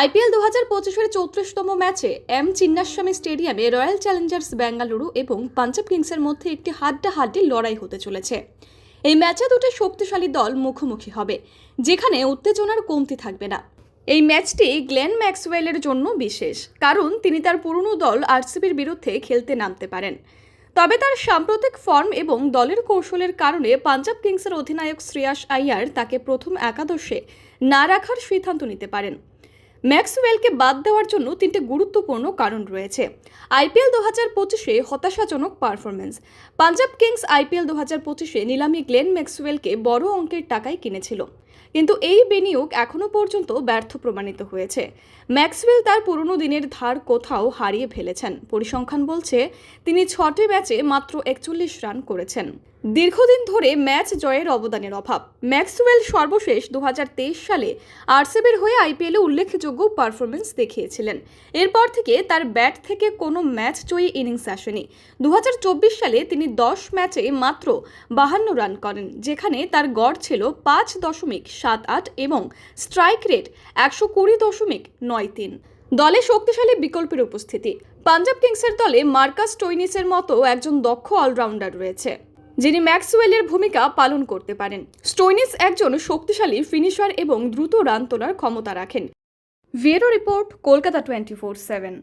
IPL দু হাজার পঁচিশের চৌত্রিশতম ম্যাচে এম চিন্নাস্বামী স্টেডিয়ামে রয়্যাল চ্যালেঞ্জার্স বেঙ্গালুরু এবং পাঞ্জাব কিংসের মধ্যে একটি হাড্ডাহাড্ডি লড়াই হতে চলেছে। এই ম্যাচে দুটি শক্তিশালী দল মুখোমুখি হবে, যেখানে উত্তেজনার কমতি থাকবে না। এই ম্যাচটি গ্লেন ম্যাক্সওয়েলের জন্য বিশেষ, কারণ তিনি তার পুরনো দল আরসিবির বিরুদ্ধে খেলতে নামতে পারেন। তবে তার সাম্প্রতিক ফর্ম এবং দলের কৌশলের কারণে পাঞ্জাব কিংসের অধিনায়ক শ্রেয়াস আইয়ার তাকে প্রথম একাদশে না রাখার সিদ্ধান্ত নিতে পারেন। ম্যাক্সওয়েলকে বাদ দেওয়ার জন্য তিনটে গুরুত্বপূর্ণ কারণ রয়েছে। আইপিএল দু হাজার পঁচিশে হতাশাজনক পারফরমেন্স পাঞ্জাব কিংস আইপিএল দু হাজার পঁচিশে নিলামি গ্লেন ম্যাক্সওয়েলকে বড় অঙ্কের টাকায় কিনেছিল। কিন্তু এই বিনিয়োগ এখনও পর্যন্ত ব্যর্থ প্রমাণিত হয়েছে। ম্যাক্সওয়েল তার পুরনো দিনের ধার কোথাও হারিয়ে ফেলেছেন। পরিসংখ্যান বলছে, তিনি ছটি ম্যাচে মাত্র একচল্লিশ রান করেছেন। দীর্ঘদিন ধরে ম্যাচ জয়ের অবদানের অভাব। ম্যাক্সওয়েল সর্বশেষ দু হাজার তেইশ সালে আরসিবির হয়ে আইপিএলে উল্লেখযোগ্য পারফরমেন্স দেখিয়েছিলেন। এরপর থেকে তার ব্যাট থেকে কোনো ম্যাচ জয়ী ইনিংস আসেনি। দু হাজার চব্বিশ সালে তিনি দশ ম্যাচে মাত্র বাহান্ন রান করেন, যেখানে তার গড় ছিল পাঁচ দশমিক সাত আট এবং স্ট্রাইক রেট একশো কুড়ি দশমিক নয় তিন। দলে শক্তিশালী বিকল্পের উপস্থিতি। পাঞ্জাব কিংসের দলে মার্কাস টোইনিসের মতো একজন দক্ষ অলরাউন্ডার রয়েছে, যিনি ম্যাক্সওয়েলের ভূমিকা পালন করতে পারেন। স্টোইনিস একজন শক্তিশালী ফিনিশার এবং দ্রুত রান তোলার ক্ষমতা রাখেন। ভিয়েরো report, Kolkata twenty four seven.